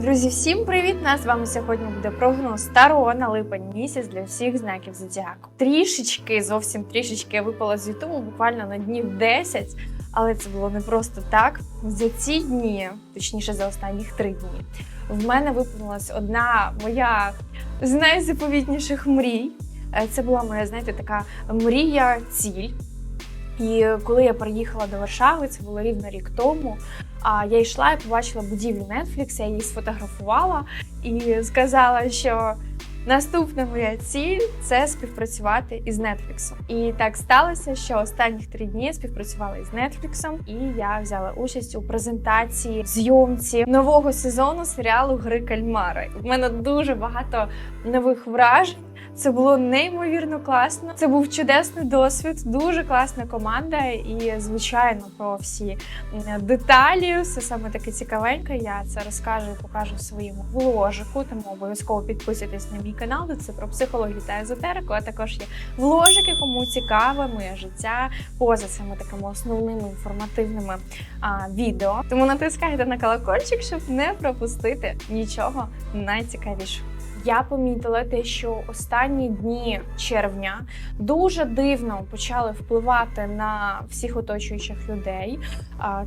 Друзі, всім привіт! Нас з вами сьогодні буде прогноз старого на липень місяць для всіх знаків зодіаку. Трішечки, зовсім трішечки випала з Ютубу, буквально на днів 10, але це було не просто так. За ці дні, точніше за останніх три дні, в мене виповнилась одна моя з найзаповітніших мрій. Е, Це була моя, знаєте, така мрія, ціль. І коли я приїхала до Варшави, це було рівно рік тому. А я йшла і побачила будівлю Netflix, я її сфотографувала і сказала, що наступна моя ціль це співпрацювати із Netflix. І так сталося, що останніх три дні співпрацювала із Netflix, і я взяла участь у презентації зйомці нового сезону серіалу Гри Кальмари. У мене дуже багато нових вражень. Це було неймовірно класно. Це був чудесний досвід, дуже класна команда. І звичайно про всі деталі, все саме таке цікавеньке. Я це розкажу і покажу в своєму вложику. Тому обов'язково підписуйтесь на мій канал. де Це про психологію та езотерику. А також є вложики, кому цікаве моє життя поза цими такими основними інформативними а, відео. Тому натискайте на колокольчик, щоб не пропустити нічого найцікавішого. Я помітила те, що останні дні червня дуже дивно почали впливати на всіх оточуючих людей.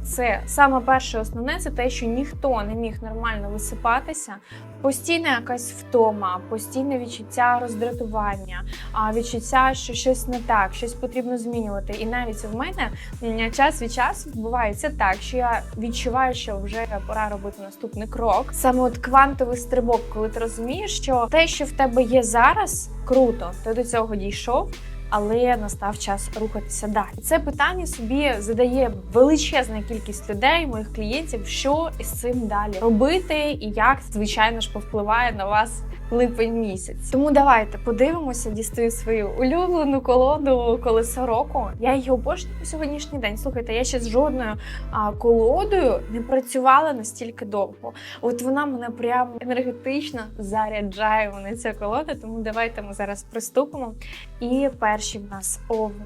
Це саме перше основне це те, що ніхто не міг нормально висипатися. Постійна якась втома, постійне відчуття роздратування, а, відчуття, що щось не так, щось потрібно змінювати. І навіть в мене час від часу відбувається так, що я відчуваю, що вже пора робити наступний крок. Саме от квантовий стрибок, коли ти розумієш, що те, що в тебе є зараз, круто, ти до цього дійшов. Але настав час рухатися далі. Це питання собі задає величезна кількість людей, моїх клієнтів, що із цим далі робити, і як звичайно ж повпливає на вас липень місяць. Тому давайте подивимося, дістаю свою улюблену колоду колесо року. Я її обожнюю по сьогоднішній день. Слухайте, я ще з жодною а, колодою не працювала настільки довго. От вона мене прям енергетично заряджає. Мене ця колода. Тому давайте ми зараз приступимо. І перші в нас овни.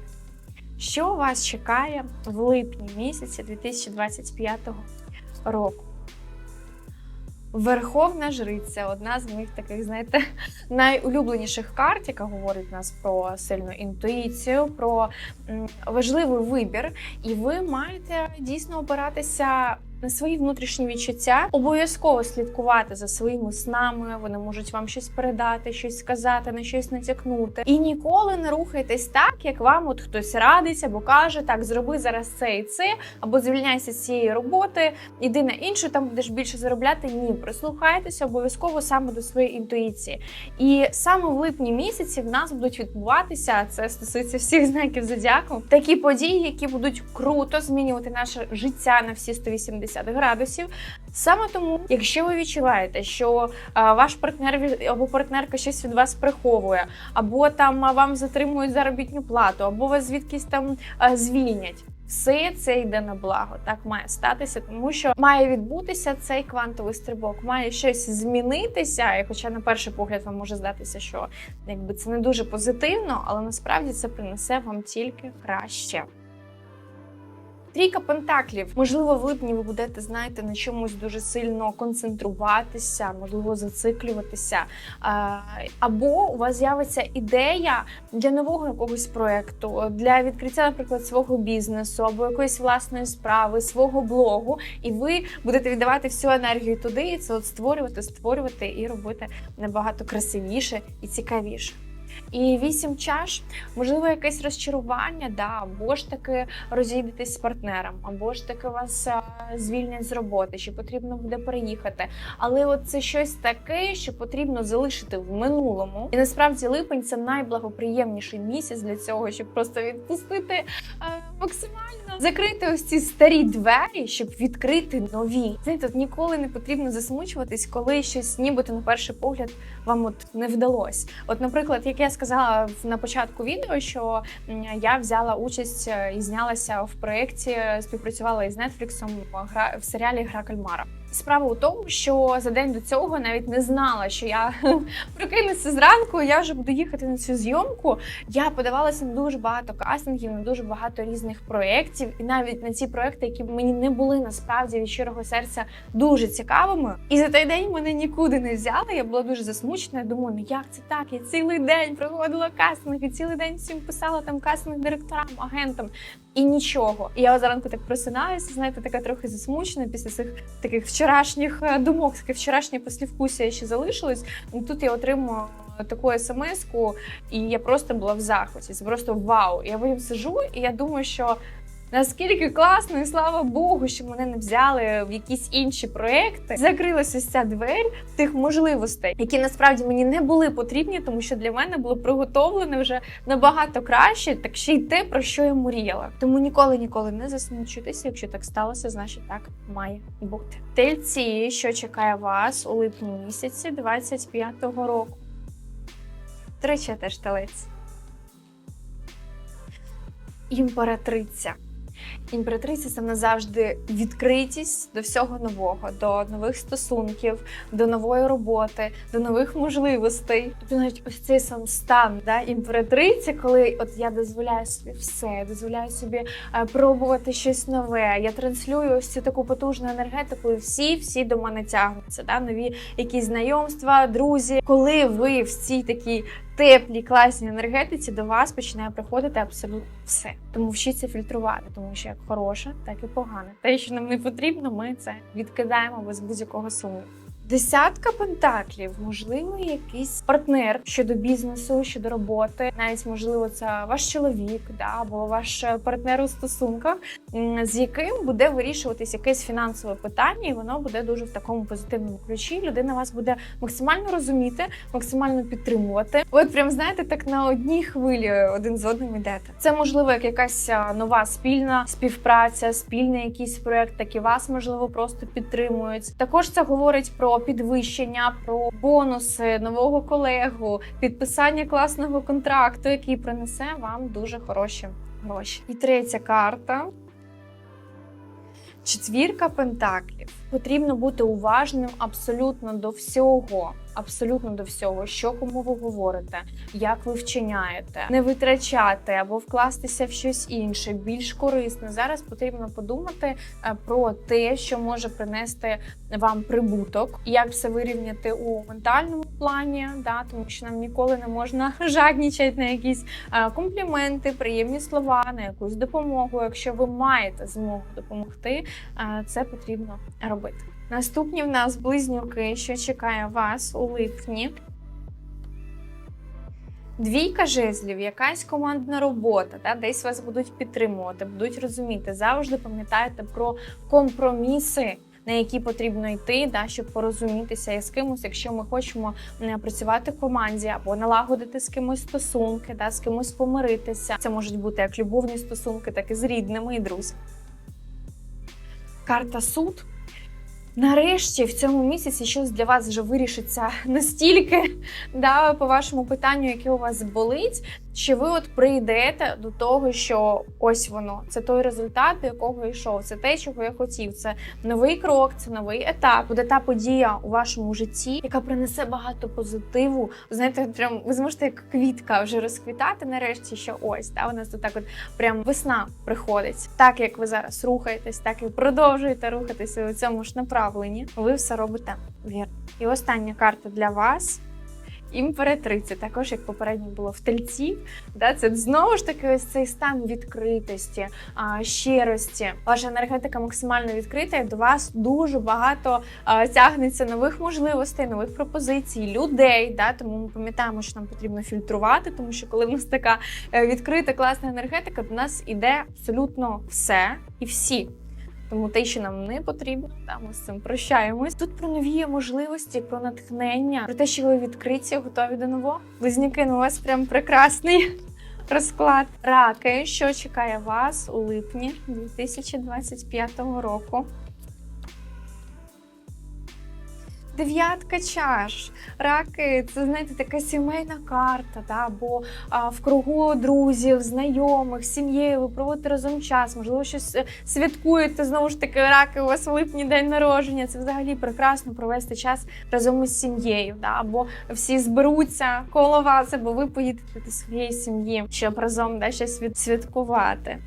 Що вас чекає в липні місяці 2025 року? Верховна жриця одна з моїх таких, знаєте, найулюбленіших карт, яка говорить нас про сильну інтуїцію, про важливий вибір. І ви маєте дійсно опиратися на свої внутрішні відчуття, обов'язково слідкувати за своїми снами. Вони можуть вам щось передати, щось сказати, на щось натякнути. І ніколи не рухайтесь так, як вам от хтось радить або каже, так зроби зараз це і це, або звільняйся з цієї роботи, іди на іншу, там будеш більше заробляти. Ні, прислухайтеся обов'язково саме до своєї інтуїції. І саме в липні місяці в нас будуть відбуватися це стосується всіх знаків зодіаку. Такі події, які будуть круто змінювати наше життя на всі 180 градусів. Саме тому, якщо ви відчуваєте, що ваш партнер або партнерка щось від вас приховує, або там вам затримують заробітну плату, або вас звідкись там звільнять. Все це йде на благо, так має статися, тому що має відбутися цей квантовий стрибок, має щось змінитися. І хоча на перший погляд вам може здатися, що якби це не дуже позитивно, але насправді це принесе вам тільки краще. Трійка пентаклів. Можливо, в липні ви будете, знаєте, на чомусь дуже сильно концентруватися, можливо, зациклюватися. Або у вас з'явиться ідея для нового якогось проекту, для відкриття, наприклад, свого бізнесу або якоїсь власної справи, свого блогу, і ви будете віддавати всю енергію туди, і це от створювати, створювати і робити набагато красивіше і цікавіше. І вісім чаш, можливо, якесь розчарування, да, або ж таки розійдетесь з партнером, або ж таки вас а, звільнять з роботи, чи потрібно буде переїхати. Але от це щось таке, що потрібно залишити в минулому. І насправді липень це найблагоприємніший місяць для цього, щоб просто відпустити е, максимально закрити ось ці старі двері, щоб відкрити нові. Знаєте, от ніколи не потрібно засмучуватись, коли щось, нібито на перший погляд, вам от не вдалось. От, наприклад, як я сказала на початку відео, що я взяла участь е, і знялася в проєкті, співпрацювала із Нетфліксом в серіалі Гра Кальмара. Справа у тому, що за день до цього навіть не знала, що я прокинуся зранку, я вже буду їхати на цю зйомку. Я подавалася на дуже багато кастингів, на дуже багато різних проєктів, і навіть на ці проекти, які мені не були насправді від щирого серця дуже цікавими. І за той день мене нікуди не взяли. Я була дуже засмучена. Я думаю, ну як це так? Я цілий день проводила кастинг, і цілий день всім писала там кастинг директорам, агентам. І нічого. І я зранку так просинаюся, знаєте, така трохи засмучена після цих таких вчорашніх е, думок, таке вчорашнє послівкусія ще залишилось. Ну, тут я отримую таку смс-ку, і я просто була в захваті. Це просто вау. Я потім сижу, і я думаю, що. Наскільки класно, і слава Богу, що мене не взяли в якісь інші проекти. Закрилася ця двері тих можливостей, які насправді мені не були потрібні, тому що для мене було приготовлене вже набагато краще, так ще й те, про що я мріяла. Тому ніколи ніколи не засмучуйтеся. Якщо так сталося, значить так має бути. Тельці, що чекає вас у липні місяці 25-го року. Я теж телець. Імператриця. Імператриця це назавжди відкритість до всього нового, до нових стосунків, до нової роботи, до нових можливостей. Тобто навіть ось цей сам стан да, імператриці, коли от я дозволяю собі все, я дозволяю собі е, пробувати щось нове. Я транслюю ось цю таку потужну енергетику, і всі всі до мене тягнуться. Да, нові якісь знайомства, друзі. Коли ви в цій такій теплій, класній енергетиці до вас починає приходити абсолютно все. Тому вчіться фільтрувати, тому що як хороше, так і погане. Те, що нам не потрібно, ми це відкидаємо без будь-якого сумніву. Десятка пентаклів, можливо, якийсь партнер щодо бізнесу, щодо роботи, навіть можливо, це ваш чоловік, да, або ваш партнер у стосунках, з яким буде вирішуватись якесь фінансове питання, і воно буде дуже в такому позитивному ключі. Людина вас буде максимально розуміти, максимально підтримувати. От прям знаєте, так на одній хвилі один з одним йдете. Це можливо як якась нова спільна співпраця, спільний якийсь проект, так і вас можливо просто підтримують. Також це говорить про підвищення, про бонуси нового колегу, підписання класного контракту, який принесе вам дуже хороші гроші. І третя карта. Четвірка пентаклів. Потрібно бути уважним абсолютно до всього. Абсолютно до всього, що кому ви говорите, як ви вчиняєте, не витрачати або вкластися в щось інше, більш корисне. Зараз потрібно подумати е, про те, що може принести вам прибуток, як все вирівняти у ментальному плані, да, тому що нам ніколи не можна жаднічати на якісь е, компліменти, приємні слова, на якусь допомогу. Якщо ви маєте змогу допомогти, е, це потрібно робити. Наступні в нас близнюки, що чекає вас у липні. Двійка жезлів, якась командна робота, да, десь вас будуть підтримувати, будуть розуміти. Завжди пам'ятайте про компроміси, на які потрібно йти, да, щоб порозумітися із кимось, якщо ми хочемо працювати в команді або налагодити з кимось стосунки, да, з кимось помиритися. Це можуть бути як любовні стосунки, так і з рідними і друзями. Карта суд. Нарешті в цьому місяці щось для вас вже вирішиться настільки да, по вашому питанню, яке у вас болить, що ви от прийдете до того, що ось воно, це той результат, до якого йшов, це те, чого я хотів. Це новий крок, це новий етап. Буде та подія у вашому житті, яка принесе багато позитиву. Знаєте, прям ви зможете як квітка вже розквітати нарешті, що ось да, у нас тут так от прям весна приходить. Так як ви зараз рухаєтесь, так і продовжуєте рухатися у цьому ж направленні. Ви все робите вірно. І остання карта для вас. Імператриця, також як попередньо було в тельці, да, це знову ж таки ось цей стан відкритості, а, щирості. Ваша енергетика максимально відкрита, і до вас дуже багато тягнеться нових можливостей, нових пропозицій, людей. Да, тому ми пам'ятаємо, що нам потрібно фільтрувати, тому що коли в нас така е, відкрита, класна енергетика, до нас іде абсолютно все і всі. Тому те, що нам не потрібно, та ми з цим прощаємось. Тут про нові можливості, про натхнення, про те, що ви відкриті, готові до нового. Близнюки, ну у вас прям прекрасний розклад. Раки, що чекає вас у липні 2025 року. Дев'ятка чаш. Раки це знаєте така сімейна карта, та або а, в кругу друзів, знайомих, сім'єю. Ви проводите разом час, можливо, щось е, святкуєте. Знову ж таки, раки у вас липні день народження. Це взагалі прекрасно провести час разом із сім'єю. Да? Або всі зберуться коло вас, або ви поїдете до своєї сім'ї, щоб разом да, щось відсвяткувати.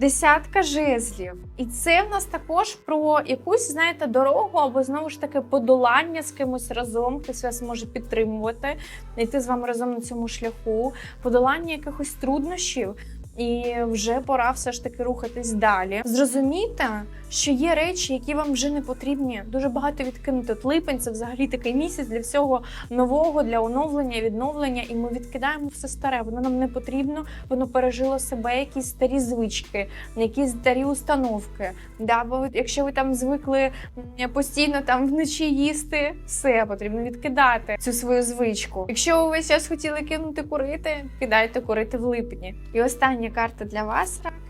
Десятка жезлів, і це в нас також про якусь, знаєте, дорогу або знову ж таки подолання з кимось разом. Хтось вас може підтримувати, йти з вами разом на цьому шляху, подолання якихось труднощів. І вже пора все ж таки рухатись далі. Зрозумійте, що є речі, які вам вже не потрібні. Дуже багато відкинути. Липень це взагалі такий місяць для всього нового, для оновлення, відновлення. І ми відкидаємо все старе. Воно нам не потрібно, воно пережило себе, якісь старі звички, якісь старі установки. Да, бо якщо ви там звикли постійно там вночі їсти, все потрібно відкидати цю свою звичку. Якщо ви весь час хотіли кинути курити, кидайте курити в липні. І остання карта для вас. раки.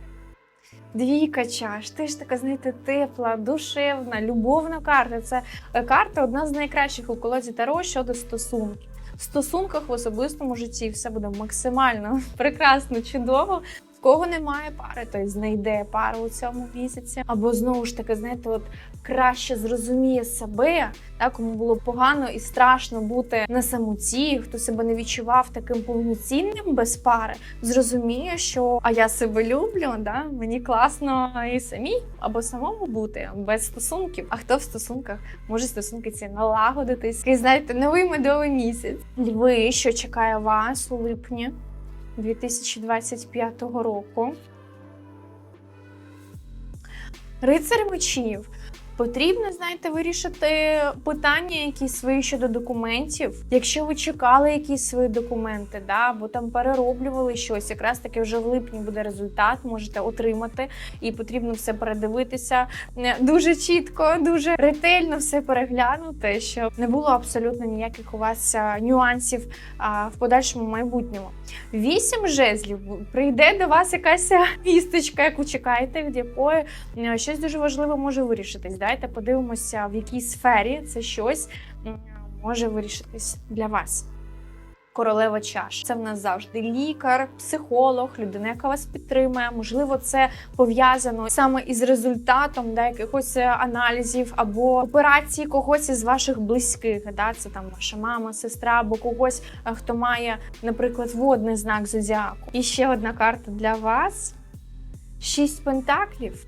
Двійка чаш, ти ж така, знаєте, тепла, душевна, любовна карта. Це е, карта одна з найкращих у колоді Таро щодо стосунків. В стосунках в особистому житті все буде максимально прекрасно, чудово. Кого немає пари, той знайде пару у цьому місяці. Або знову ж таки, знаєте, от краще зрозуміє себе, так, кому було погано і страшно бути на самоті, хто себе не відчував таким повноцінним без пари, зрозуміє, що а я себе люблю, да? мені класно і самій або самому бути без стосунків. А хто в стосунках може стосунки ці налагодитись? Такий, знаєте, новий медовий місяць. Льви, що чекає вас у липні 2025 року. Рицар мечів. Потрібно, знаєте, вирішити питання якісь свої щодо документів. Якщо ви чекали якісь свої документи, да, або там перероблювали щось, якраз таки вже в липні буде результат, можете отримати, і потрібно все передивитися е, дуже чітко, дуже ретельно все переглянути, щоб не було абсолютно ніяких у вас нюансів а, в подальшому майбутньому. Вісім жезлів прийде до вас якась вісточка, яку чекаєте, від якої е, щось дуже важливе може вирішитись. Давайте подивимося, в якій сфері це щось може вирішитись для вас. Королева чаш. Це в нас завжди лікар, психолог, людина, яка вас підтримує. Можливо, це пов'язано саме із результатом да, якихось е, аналізів або операції когось із ваших близьких. Да? Це там ваша мама, сестра або когось, е, хто має, наприклад, водний знак зодіаку. І ще одна карта для вас: шість пентаклів.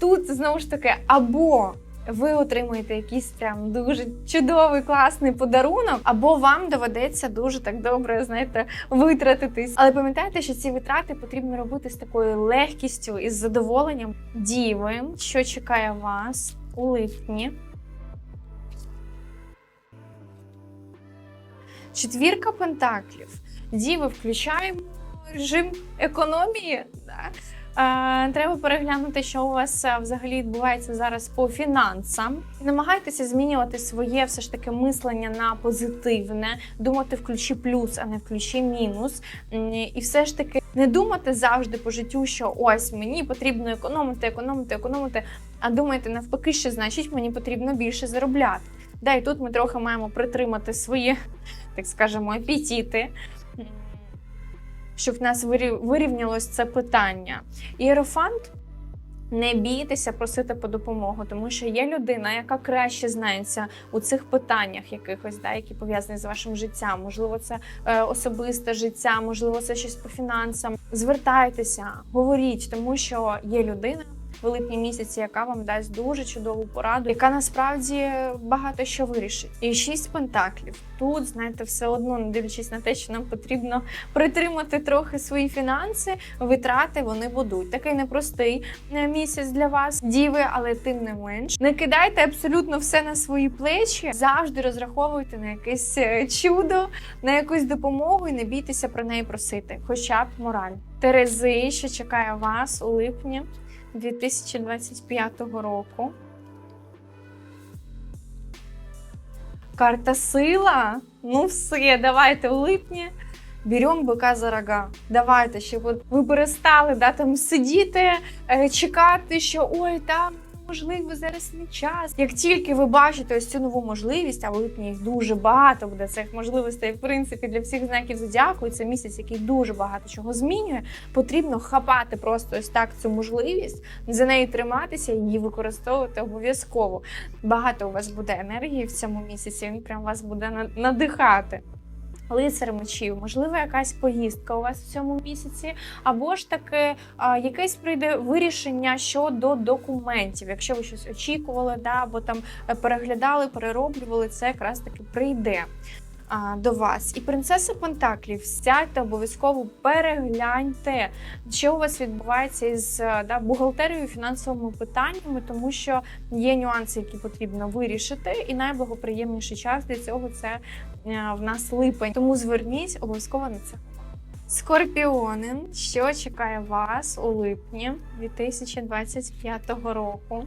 Тут знову ж таки або ви отримуєте якийсь прям дуже чудовий класний подарунок, або вам доведеться дуже так добре, знаєте, витратитись. Але пам'ятайте, що ці витрати потрібно робити з такою легкістю і з задоволенням. Діви, що чекає вас у липні. Четвірка пентаклів. Діви, включаємо режим економії. Да? Е, Треба переглянути, що у вас е, взагалі відбувається зараз по фінансам. Намагайтеся змінювати своє все ж таки мислення на позитивне, думати в ключі плюс, а не в ключі мінус. І все ж таки не думати завжди по життю, що ось мені потрібно економити, економити, економити. А думайте навпаки, що значить мені потрібно більше заробляти. Да, і тут ми трохи маємо притримати свої, так скажемо, апетити. Щоб в нас вирів- вирівнялось це питання. Іерофант. Не бійтеся просити по допомогу, тому що є людина, яка краще знається у цих питаннях, якихось, да, які пов'язані з вашим життям. Можливо, це е, особисте життя, можливо, це щось по фінансам. Звертайтеся, говоріть, тому що є людина в липні місяці, яка вам дасть дуже чудову пораду, яка насправді багато що вирішить. І шість пентаклів. Тут, знаєте, все одно, не дивлячись на те, що нам потрібно притримати трохи свої фінанси, витрати вони будуть. Такий непростий е, місяць для вас, діви, але тим не менш. Не кидайте абсолютно все на свої плечі. Завжди розраховуйте на якесь е, чудо, на якусь допомогу і не бійтеся про неї просити, хоча б мораль. Терези, що чекає вас у липні 2025 року. Карта сила. Ну все, давайте в липні. Беремо бика за рога. Давайте, щоб ви перестали да, там сидіти, е, чекати, що ой, там можливо, зараз не час. Як тільки ви бачите ось цю нову можливість, а в липні їх дуже багато буде цих можливостей, в принципі, для всіх знаків зодіаку, і це місяць, який дуже багато чого змінює. Потрібно хапати просто ось так цю можливість, за нею триматися і її використовувати обов'язково. Багато у вас буде енергії в цьому місяці. Він прям вас буде на- надихати. Лицар мечів, можливо, якась поїздка у вас в цьому місяці, або ж таки а, якесь прийде вирішення щодо документів. Якщо ви щось очікували, да, або там е, переглядали, перероблювали, це якраз таки прийде. До вас і принцеса Пентаклів, сядьте обов'язково перегляньте, що у вас відбувається із е, да, бухгалтерією, фінансовими питаннями, тому що є нюанси, які потрібно вирішити, і найблагоприємніший час для цього це е, в нас липень. Тому зверніть обов'язково на це. Скорпіони, що чекає вас у липні 2025 року?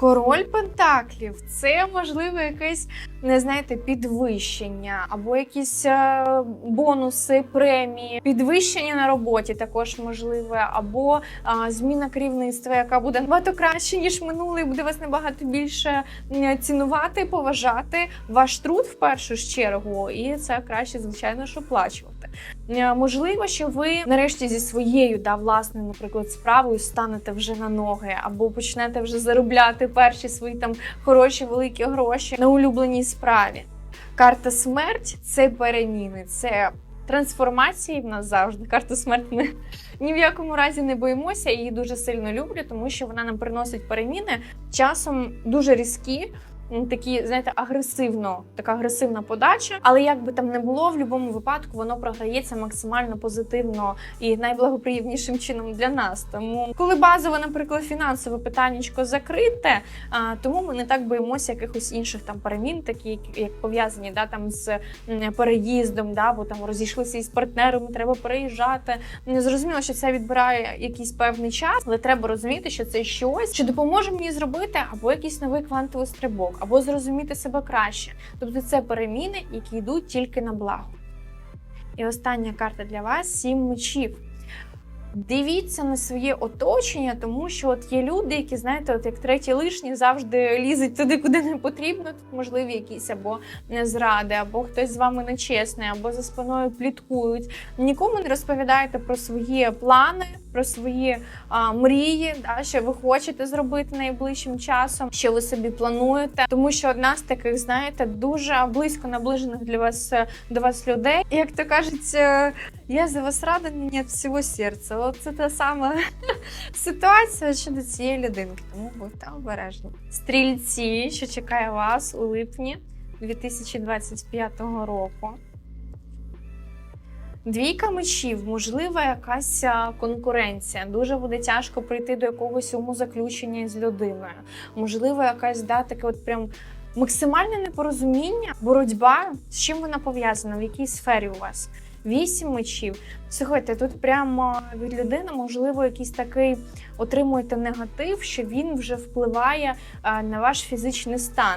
Король Пентаклів. Це можливо якесь, не знаєте, підвищення, або якісь е, бонуси, премії, підвищення на роботі також можливе, або а, зміна керівництва, яка буде набагато краще, ніж минуле, буде вас набагато більше цінувати, поважати. Ваш труд в першу чергу, і це краще, звичайно, ж оплачувати. Е, Можливо, що ви нарешті зі своєю да, власною, наприклад, справою станете вже на ноги, або почнете вже заробляти перші свої там хороші великі гроші на улюбленій справі. Карта смерть це переміни, це трансформації в нас завжди. Карта смерть ми ні в якому разі не боїмося. Її дуже сильно люблю, тому що вона нам приносить переміни часом дуже різкі. Такі, знаєте, агресивно, така агресивна подача, але як би там не було, в будь-якому випадку воно програється максимально позитивно і найблагоприємнішим чином для нас. Тому, коли базове, наприклад, фінансове питаннячко закрите, а, тому ми не так боїмося якихось інших там перемін, такі як пов'язані да, там з переїздом, да, бо там розійшлися із партнером, треба переїжджати. Не зрозуміло, що це відбирає якийсь певний час, але треба розуміти, що це щось, що допоможе мені зробити або якийсь новий квантовий стрибок, або зрозуміти себе краще. Тобто це переміни, які йдуть тільки на благо. І остання карта для вас сім мечів. Дивіться на своє оточення, тому що от є люди, які знаєте, от як треті лишні завжди лізуть туди, куди не потрібно. Тут можливі якісь або зради, або хтось з вами нечесний, або за спиною пліткують. Нікому не розповідайте про свої плани, про свої а, мрії, да, що ви хочете зробити найближчим часом, що ви собі плануєте. Тому що одна з таких, знаєте, дуже близько наближених для вас е, до вас людей. Як то кажуть, е, я за вас рада, мені від всього серця. Це та сама ситуація щодо цієї людинки. Тому будьте обережні. Стрільці, що чекає вас у липні 2025 року. Двійка мечів, можлива якась конкуренція. Дуже буде тяжко прийти до якогось умозаключення із людиною. Можливо, якась да, таке от прям максимальне непорозуміння, боротьба. З чим вона пов'язана, в якій сфері у вас? Вісім мечів. Слухайте, тут прямо від людини, можливо, якийсь такий отримуєте негатив, що він вже впливає на ваш фізичний стан.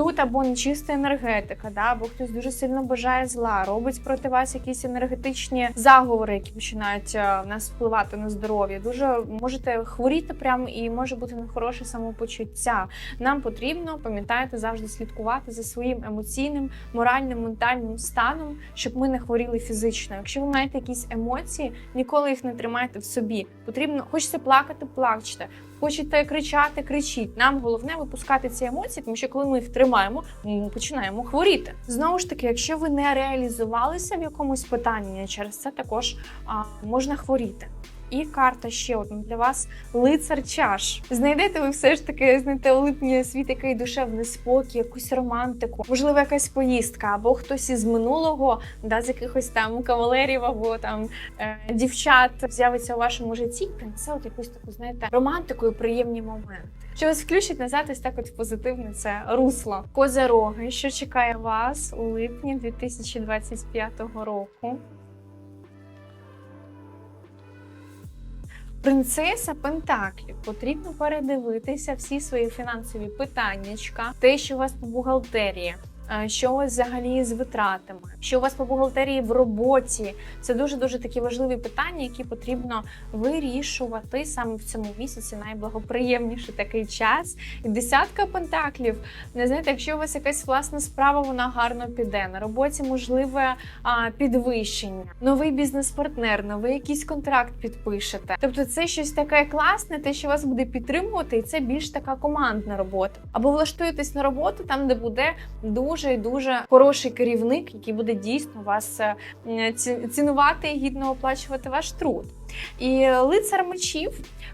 Тут або нечиста енергетика, да, або хтось дуже сильно бажає зла, робить проти вас якісь енергетичні заговори, які починають е, в нас впливати на здоров'я. Дуже можете хворіти прямо і може бути нехороше самопочуття. Нам потрібно, пам'ятаєте, завжди слідкувати за своїм емоційним, моральним, ментальним станом, щоб ми не хворіли фізично. Якщо ви маєте якісь емоції, ніколи їх не тримайте в собі. Потрібно, хочете плакати, плачте. Хочете кричати, кричіть. Нам головне випускати ці емоції, тому що коли ми їх тримаємо, ми починаємо хворіти. Знову ж таки, якщо ви не реалізувалися в якомусь питанні, через це також а, можна хворіти. І карта ще одна для вас лицар чаш. Знайдете ви все ж таки знаєте, у світ який душевний спокій, якусь романтику, можливо, якась поїздка, або хтось із минулого, да, з якихось там кавалерів, або там е, дівчат з'явиться у вашому житті, принесе от якусь таку, знаєте, романтику і приємні моменти. Що вас включить назад ось так от позитивне це русло. Козероги, що чекає вас у липні 2025 року. Принцеса Пентаклів потрібно передивитися всі свої фінансові питаннячка, те, що у вас по бухгалтерії. Е, Що у вас взагалі з витратами? Що у вас по бухгалтерії в роботі? Це дуже дуже такі важливі питання, які потрібно вирішувати саме в цьому місяці. Найблагоприємніший такий час. І десятка пентаклів. Не знаєте, якщо у вас якась власна справа, вона гарно піде. На роботі можливе а, підвищення, новий бізнес-партнер, новий якийсь контракт підпишете. Тобто, це щось таке класне, те, що вас буде підтримувати, і це більш така командна робота. Або влаштуєтесь на роботу там, де буде дуже і дуже хороший керівник, який буде дійсно вас е, цінувати і гідно оплачувати ваш труд. І лицар мечів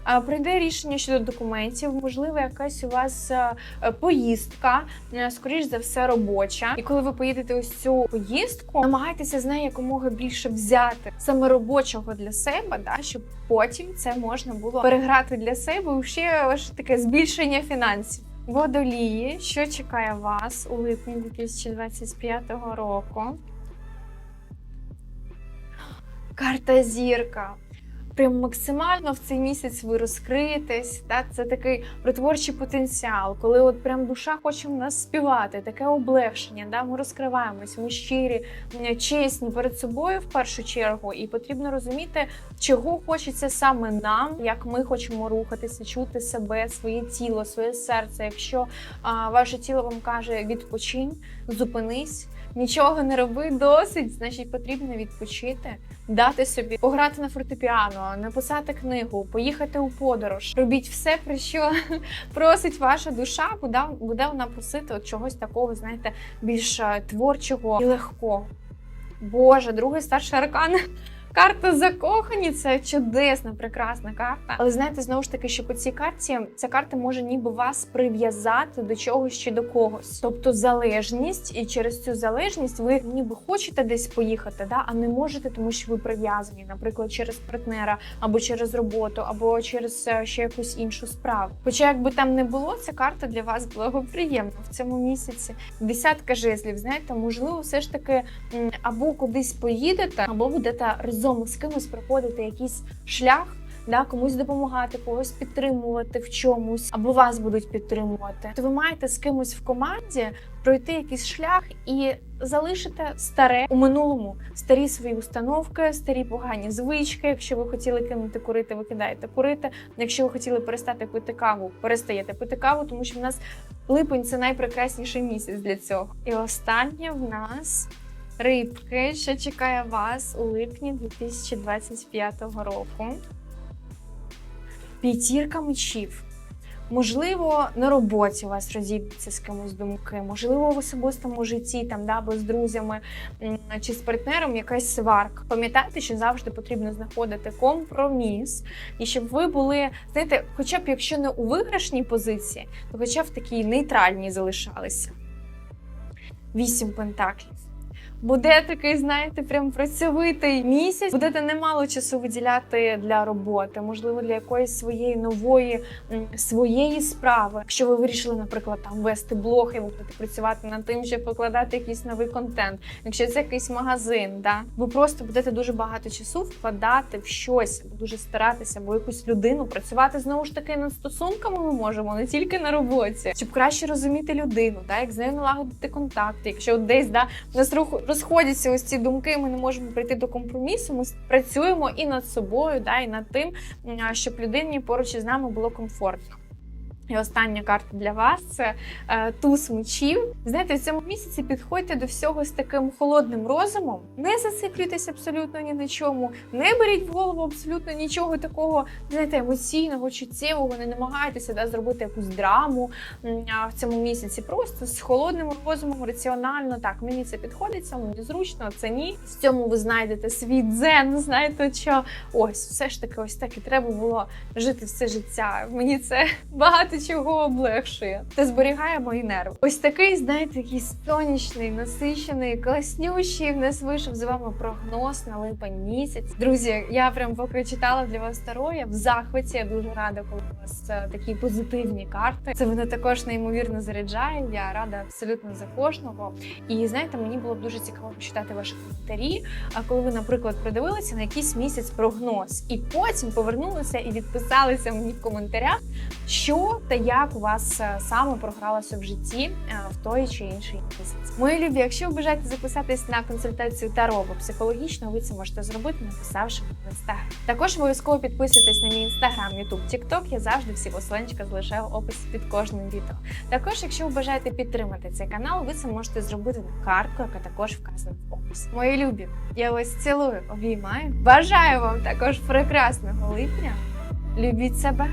е, прийде рішення щодо документів, можливо, якась у вас е, поїздка, скоріш за все, робоча. І коли ви поїдете ось цю поїздку, намагайтеся з неї якомога більше взяти саме робочого для себе, да, щоб потім це можна було переграти для себе ще ваше таке збільшення фінансів. Водолії, що чекає вас у липні 2025 року? Карта зірка. Прям максимально в цей місяць ви розкриєтесь. Так? Це такий притворчий потенціал, коли от прям душа хоче в нас співати, таке облегшення. Да? Ми розкриваємось, ми щирі, чесні перед собою в першу чергу, і потрібно розуміти, чого хочеться саме нам, як ми хочемо рухатися, чути себе, своє тіло, своє серце. Якщо а, ваше тіло вам каже відпочинь, зупинись. Нічого не роби досить, значить потрібно відпочити, дати собі пограти на фортепіано, написати книгу, поїхати у подорож. Робіть все, про що просить ваша душа, буде, вона просити от чогось такого, знаєте, більш е, творчого і легкого. Боже, другий старший аркан. Карта закохані це чудесна, прекрасна карта. Але знаєте, знову ж таки, що по цій карті ця карта може ніби вас прив'язати до чогось чи до когось. Тобто залежність, і через цю залежність ви ніби хочете десь поїхати, да, а не можете, тому що ви прив'язані, наприклад, через партнера, або через роботу, або через е, ще якусь іншу справу. Хоча, якби там не було, ця карта для вас благоприємна в цьому місяці. Десятка жезлів, знаєте, можливо, все ж таки або кудись поїдете, або будете разом з кимось проходити якийсь шлях. Да, комусь допомагати, когось підтримувати в чомусь, або вас будуть підтримувати. То ви маєте з кимось в команді пройти якийсь шлях і залишити старе у минулому, старі свої установки, старі погані звички. Якщо ви хотіли кинути курити, ви кидаєте курити. Якщо ви хотіли перестати пити каву, перестаєте пити каву, тому що в нас липень це найпрекрасніший місяць для цього. І останнє в нас рибки, що чекає вас у липні 2025 року. П'ятірка мечів. Можливо, на роботі у вас розіб'ються з кимось думки, можливо, в особистому житті, там, да, або з друзями чи з партнером якась сварка. Пам'ятайте, що завжди потрібно знаходити компроміс, і щоб ви були, знаєте, хоча б якщо не у виграшній позиції, то хоча б в такій нейтральній залишалися. Вісім пентаклів. Буде такий, знаєте, прям працьовитий місяць. Будете немало часу виділяти для роботи, можливо, для якоїсь своєї нової своєї справи. Якщо ви вирішили, наприклад, там вести блог і ви будете працювати над тим, щоб покладати якийсь новий контент. Якщо це якийсь магазин, да ви просто будете дуже багато часу вкладати в щось, дуже старатися, або якусь людину працювати знову ж таки над стосунками. Ми можемо не тільки на роботі, щоб краще розуміти людину, да, як з нею налагодити контакти. Якщо десь да нас рух розходяться ось ці думки, ми не можемо прийти до компромісу. Ми працюємо і над собою, да, і над тим, щоб людині поруч із нами було комфортно. І остання карта для вас це е, туз мечів. Знаєте, в цьому місяці підходьте до всього з таким холодним розумом. Не зациклюйтесь абсолютно ні на чому, не беріть в голову абсолютно нічого такого, знаєте, емоційного, чуттєвого, не намагайтеся да, зробити якусь драму в цьому місяці. Просто з холодним розумом, раціонально. Так, мені це підходить, це мені зручно, це ні. В цьому ви знайдете свій дзен. Знаєте, що ось все ж таки, ось так і треба було жити все життя. Мені це багато чого облегшує та зберігає мої нерви. Ось такий, знаєте, який сонячний, насичений, класнющий. В нас вийшов з вами прогноз на липень місяць. Друзі, я прям поки читала для вас таро, я в захваті. Я дуже рада, коли у вас е, такі позитивні карти. Це мене також неймовірно заряджає. Я рада абсолютно за кожного. І знаєте, мені було б дуже цікаво почитати ваші коментарі. А коли ви, наприклад, продивилися на якийсь місяць прогноз, і потім повернулися і відписалися мені в коментарях, що та як у вас е, саме програлося в житті е, в той чи інший місяць. Мої любі, якщо ви бажаєте записатись на консультацію Таро або психологічно, ви це можете зробити, написавши в інстаграм. Також обов'язково підписуйтесь на мій інстаграм, ютуб, тікток. Я завжди всі посиланчика залишаю в описі під кожним відео. Також, якщо ви бажаєте підтримати цей канал, ви це можете зробити на картку, яка також вказана в описі. Мої любі, я вас цілую, обіймаю. Бажаю вам також прекрасного липня. Любіть себе,